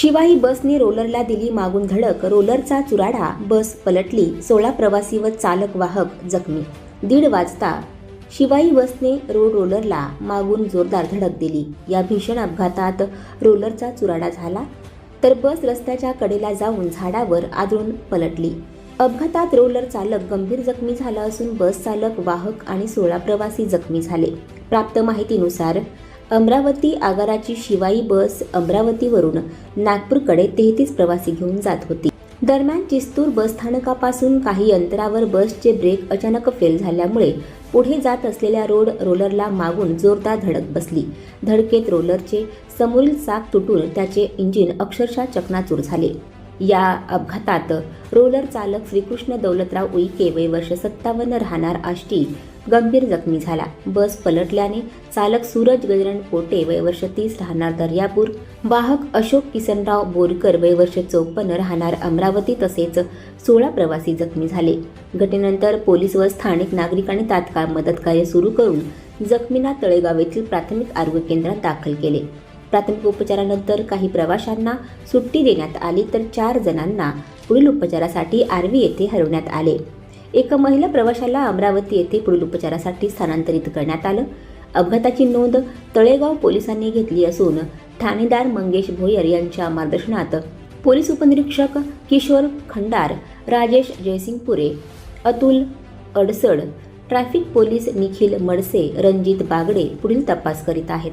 शिवाई बसने रोलरला दिली मागून धडक. रोलरचा चुराडा बस पलटली. सोळा प्रवासी व चालक वाहक जखमी. दीड वाजता शिवाई बसने रोड रोलरला मागून जोरदार धडक दिली. या भीषण अपघातात रोलरचा चुराडा झाला तर बस रस्त्याच्या कडेला जाऊन झाडावर आदळून पलटली. अपघातात रोलर चालक गंभीर जखमी झाला असून बस चालक वाहक आणि सोळा प्रवासी जखमी झाले. प्राप्त माहितीनुसार अमरावती आगाराची शिवाई बस अमरावतीवरून नागपूरकडे तेहतीस प्रवासी घेऊन जात होती. दरम्यान चिस्तूर बस स्थानकापासून काही अंतरावर बसचे ब्रेक अचानक फेल झाल्यामुळे पुढे जात असलेल्या रोड रोलरला मागून जोरदार धडक बसली. धडकेत रोलरचे समोरील चाक तुटून त्याचे इंजिन अक्षरशः चकनाचूर झाले. या अपघातात रोलर चालक श्रीकृष्ण दौलतराव उईके वय वर्ष सत्तावन्न राहणार आष्टी गंभीर जखमी झाला. बस पलटल्याने चालक सूरज गजरन पोटे वय वर्ष तीस राहणार दर्यापूर वाहक अशोक किसनराव बोरकर वय वर्ष चौपन्न राहणार अमरावती तसेच सोळा प्रवासी जखमी झाले. घटनेनंतर पोलीस व स्थानिक नागरिकांनी तात्काळ मदतकार्य सुरू करून जखमींना तळेगाव येथील प्राथमिक आरोग्य केंद्रात दाखल केले. प्राथमिक उपचारानंतर काही प्रवाशांना सुट्टी देण्यात आली तर चार जणांना पुढील उपचारासाठी आर्वी येथे हलवण्यात आले. एका महिला प्रवाशाला अमरावती येथे पुढील उपचारासाठी स्थानांतरित करण्यात आलं. अपघाताची नोंद तळेगाव पोलिसांनी घेतली असून ठाणेदार मंगेश भोयर यांच्या मार्गदर्शनात पोलीस उपनिरीक्षक किशोर खंडार राजेश जयसिंगपुरे अतुल अडसड ट्रॅफिक पोलीस निखिल मडसे रणजित बागडे पुढील तपास करीत आहेत.